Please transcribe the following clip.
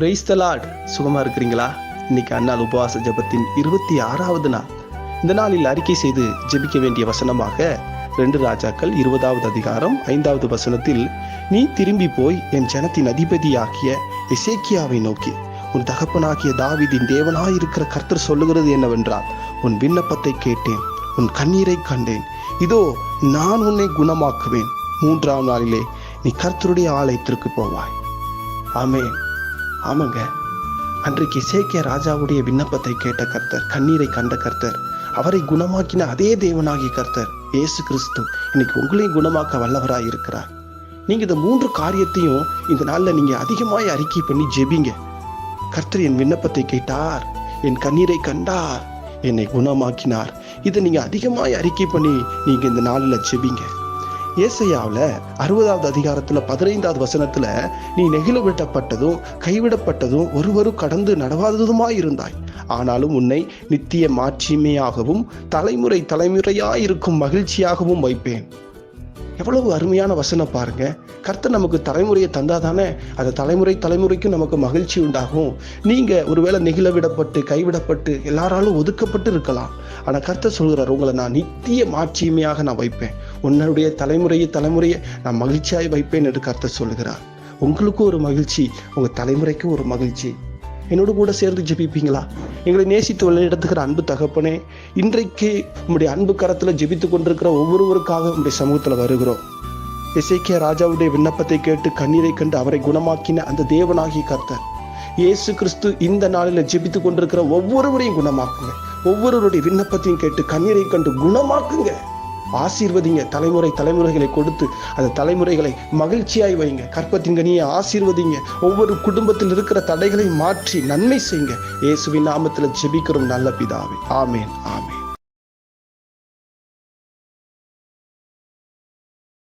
Praise the Lord சுகமா இருக்கிறீங்களா? இன்னைக்கு அண்ணாள் உபவாச ஜெபத்தின் இருபத்தி ஆறாவது நாள். இந்த நாளில் அறிக்கை செய்து ஜெபிக்க வேண்டிய வசனமாக ரெண்டு ராஜாக்கள் இருபதாவது அதிகாரம் ஐந்தாவது வசனத்தில் நீ திரும்பி போய் என் ஜனத்தின் அதிபதியாகிய இசேக்கியாவை நோக்கி உன் தகப்பனாகிய தாவிதின் தேவனாயிருக்கிற கர்த்தர் சொல்லுகிறது என்னவென்றால் உன் விண்ணப்பத்தை கேட்டேன் உன் கண்ணீரை கண்டேன். இதோ நான் உன்னை குணமாக்குவேன். மூன்றாம் நாளிலே நீ கர்த்தருடைய ஆலயத்திற்கு போவாய். ஆமேன். ஆமாங்க. அன்றைக்கு இசேக்கிய ராஜாவுடைய விண்ணப்பத்தை கேட்ட கர்த்தர் கண்ணீரை கண்ட கர்த்தர் அவரை குணமாக்கின அதே தேவனாகிய கர்த்தர் இயேசு கிறிஸ்து இன்னைக்கு உங்களையும் குணமாக்க வல்லவராக இருக்கிறார். நீங்க இந்த மூன்று காரியத்தையும் இந்த நாளில் நீங்க அதிகமாய் அறிக்கை பண்ணி ஜெபிங்க. கர்த்தர் என் விண்ணப்பத்தை கேட்டார் என் கண்ணீரை கண்டார் என்னை குணமாக்கினார். இதை நீங்க அதிகமாய் அறிக்கை பண்ணி நீங்க இந்த நாளில் ஜெபிங்க. ஏசையாவில் அறுபதாவது அதிகாரத்தில் பதினைந்தாவது வசனத்தில் நீ நெகிழ விடப்பட்டதும் கைவிடப்பட்டதும் ஒருவரும் கடந்து நடவாததுமாய் இருந்தாய். ஆனாலும் உன்னை நித்திய மாட்சிமையாகவும் தலைமுறை தலைமுறையாயிருக்கும் மகிழ்ச்சியாகவும் வைப்பேன். எவ்வளவு அருமையான வசனம் பாருங்க. கர்த்தர் நமக்கு தலைமுறையை தந்தாதானே? அந்த தலைமுறை தலைமுறைக்கும் நமக்கு மகிழ்ச்சி உண்டாகும். நீங்கள் ஒருவேளை நெகிழ விடப்பட்டு கைவிடப்பட்டு எல்லாராலும் ஒதுக்கப்பட்டு இருக்கலாம். ஆனால் கர்த்தர் சொல்கிறார் உங்களை நான் நித்திய மாட்சிமையாக நான் வைப்பேன். உன்னுடைய தலைமுறையை தலைமுறையை நான் மகிழ்ச்சியாய் வைப்பேன் என்று கர்த்தர் சொல்லுகிறார். உங்களுக்கும் ஒரு மகிழ்ச்சி உங்கள் தலைமுறைக்கும் ஒரு மகிழ்ச்சி. என்னோடு கூட சேர்ந்து ஜெபிப்பீங்களா? எங்களை நேசித்து வழிநடத்துகிற அன்பு தகப்பனே இன்றைக்கு உங்களுடைய அன்பு கரத்தில் ஜெபித்து கொண்டிருக்கிற ஒவ்வொருவருக்காக உங்களுடைய சமூகத்தில் வருகிறோம். இசைக்கிய ராஜாவுடைய விண்ணப்பத்தை கேட்டு கண்ணீரை கண்டு அவரை குணமாக்கின அந்த தேவனாகிய கர்த்தர் இயேசு கிறிஸ்து இந்த நாளில் ஜெபித்து கொண்டிருக்கிற ஒவ்வொருவரையும் குணமாக்குங்க. ஒவ்வொருவருடைய விண்ணப்பத்தையும் கேட்டு கண்ணீரை கண்டு குணமாக்குங்க. ஆசீர்வதிங்க. தலைமுறை தலைமுறைகளை கொடுத்து அந்த தலைமுறைகளை மகிழ்ச்சியாய் வைங்க. கற்பத்தின் கனியை ஆசீர்வதிங்க. ஒவ்வொரு குடும்பத்தில் இருக்கிற தடைகளை மாற்றி நன்மை செய்யுங்க. இயேசுவின் நாமத்தில் ஜெபிக்கிறோம் நல்ல பிதாவே. ஆமேன் ஆமேன்.